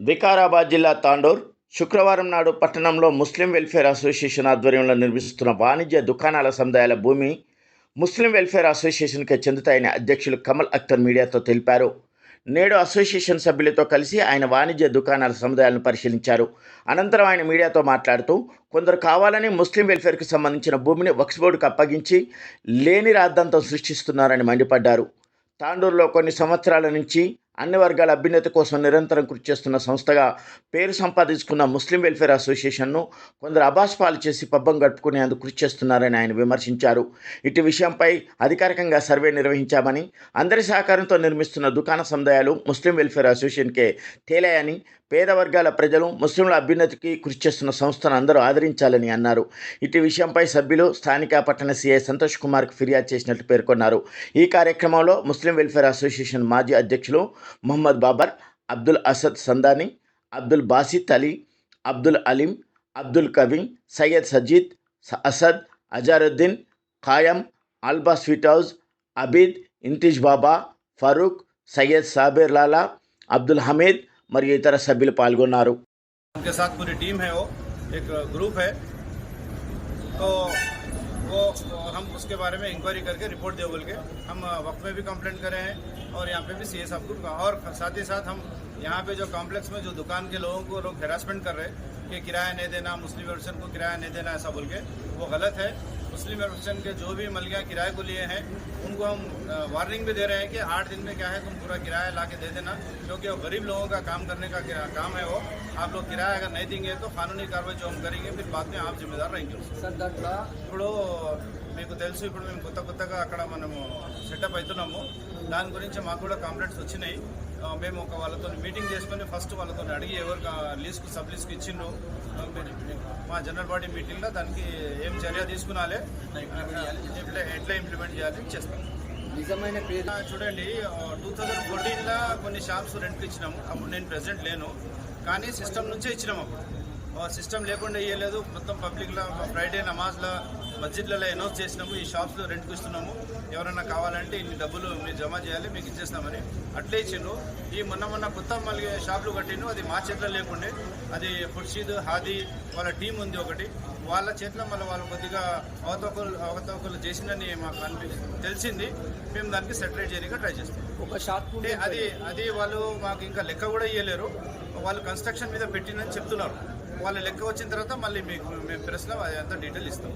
వికారాబాద్ జిల్లా తాండూర్ శుక్రవారం నాడు పట్టణంలో ముస్లిం వెల్ఫేర్ అసోసియేషన్ ఆధ్వర్యంలో నిర్మిస్తున్న వాణిజ్య దుకాణాల సముదాయాల భూమి ముస్లిం వెల్ఫేర్ అసోసియేషన్కి చెందుతాయని అధ్యక్షులు కమల్ అఖ్తర్ మీడియాతో తెలిపారు. నేడు అసోసియేషన్ సభ్యులతో కలిసి ఆయన వాణిజ్య దుకాణాల సముదాయాలను పరిశీలించారు. అనంతరం ఆయన మీడియాతో మాట్లాడుతూ కొందరు కావాలని ముస్లిం వెల్ఫేర్కి సంబంధించిన భూమిని వక్స్ బోర్డుకు అప్పగించి లేని రాద్ధాంతం సృష్టిస్తున్నారని మండిపడ్డారు. తాండూరులో కొన్ని సంవత్సరాల నుంచి అన్ని వర్గాల అభ్యున్నతి కోసం నిరంతరం కృషి చేస్తున్న సంస్థగా పేరు సంపాదించుకున్న ముస్లిం వెల్ఫేర్ అసోసియేషన్ను కొందరు అబాస్పాలు చేసి పబ్బం గడుపుకునేందుకు కృషి చేస్తున్నారని ఆయన విమర్శించారు. ఇటు విషయంపై అధికారికంగా సర్వే నిర్వహించామని అందరి సహకారంతో నిర్మిస్తున్న దుకాణ సముదాయాలు ముస్లిం వెల్ఫేర్ అసోసియేషన్కే తేలాయని పేద వర్గాల ప్రజలు ముస్లింల అభ్యున్నతికి కృషి చేస్తున్న సంస్థను అందరూ ఆదరించాలని అన్నారు. ఇటు విషయంపై సభ్యులు స్థానిక పట్టణ సీఐ సంతోష్ కుమార్కు ఫిర్యాదు చేసినట్లు పేర్కొన్నారు. ఈ కార్యక్రమంలో ముస్లిం వెల్ఫేర్ అసోసియేషన్ మాజీ అధ్యక్షులు మొహమ్మద్ బాబర్ అబ్దుల్ అసద్ సందాని అబ్దుల్ బాసిత్ అలీ అబ్దుల్ అలీం అబ్దుల్ కబీం సయ్యద్ సజీద్ స- Asad Azharuddin Khayam Alba sweet house Abid Imtiaz Baba Farooq Syed Sabir Lala Abdul Hameed మరియు ఇతర సభ్యులు పాల్గొన్నారు उनके साथ पूरी टीम है वो एक ग्रुप है तो वो हम उसके बारे में इंक्वायरी करके रिपोर्ट दे बोल के हम वक्त में भी कंप्लेंट करे हैं और यहाँ पे भी सी एस को और साथ ही साथ हम यहाँ पे जो कॉम्प्लेक्स में जो दुकान के लोगों को लोग हेरासमेंट कर रहे हैं कि किराया नहीं देना मुस्लिम वर्सन को किराया नहीं देना ऐसा बोल के वो गलत है मुस्लिम वर्सन के जो भी मलिया किराए को लिए हैं उनको हम वार्निंग भी दे रहे हैं कि आठ दिन में क्या है तुम पूरा किराया ला के दे देना क्योंकि वो गरीब लोगों का काम करने का क्या- काम है वो आप लोग किराया अगर नहीं देंगे तो कानूनी कार्रवाई जो हम करेंगे फिर बाद में आप जिम्मेदार रहेंगे उसके। సార్ దాంట్లో ఇప్పుడు మీకు తెలుసు ఇప్పుడు మేము కొత్త కొత్తగా అక్కడ మనము సెటప్ అవుతున్నాము దాని గురించి మాకు కూడా కంప్లైంట్స్ వచ్చినాయి ఆ, మేము ఒక వాళ్ళతో మీటింగ్ చేసుకొని ఫస్ట్ వాళ్ళతో అడిగి ఎవరు లీజ్కు సబ్ లీజ్కి ఇచ్చిండ్రు. మా జనరల్ బాడీ మీటింగ్లో దానికి ఏం చర్య తీసుకునాలి ఎట్లా ఇంప్లిమెంట్ చేయాలి చేస్తాం. నిజమైన చూడండి టూ థౌజండ్ ఫోర్టీన్లో కొన్ని షాప్స్ రెంట్కి ఇచ్చినాము. అప్పుడు నేను ప్రెసెంట్ లేను. కానీ సిస్టమ్ నుంచే ఇచ్చినాము అప్పుడు. సిస్టమ్ లేకుండా ఇవ్వలేదు మొత్తం పబ్లిక్లో ఫ్రైడే నమాజ్లో మస్జిద్లలో అనౌన్స్ చేసినాము. ఈ షాప్స్లో రెంట్కి ఇస్తున్నాము. ఎవరైనా కావాలంటే ఇన్ని డబ్బులు మీరు జమ చేయాలి మీకు ఇచ్చేస్తామని అట్లే ఇచ్చిండ్రు. ఈ మొన్న మొన్న కొత్త మళ్ళీ షాపులు కట్టిండ్రు. అది మా చేతిలో లేకుండే. అది ఖుర్షీద్ హాదీ వాళ్ళ టీం ఉంది ఒకటి. వాళ్ళ చేతిలో మళ్ళీ వాళ్ళు కొద్దిగా అవతవకలు అవతవకలు చేసిందని మాకు అనిపి తెలిసింది. మేము దానికి సెటరేట్ చేయడానికి ట్రై చేస్తాం. ఒక షాప్ అది అది వాళ్ళు మాకు ఇంకా లెక్క కూడా ఇవ్వలేరు వాళ్ళు కన్స్ట్రక్షన్ మీద పెట్టిందని చెప్తున్నారు. వాళ్ళ లెక్క వచ్చిన తర్వాత మళ్ళీ మీకు మేము ప్రెస్లో అదంతా డీటెయిల్ ఇస్తాం.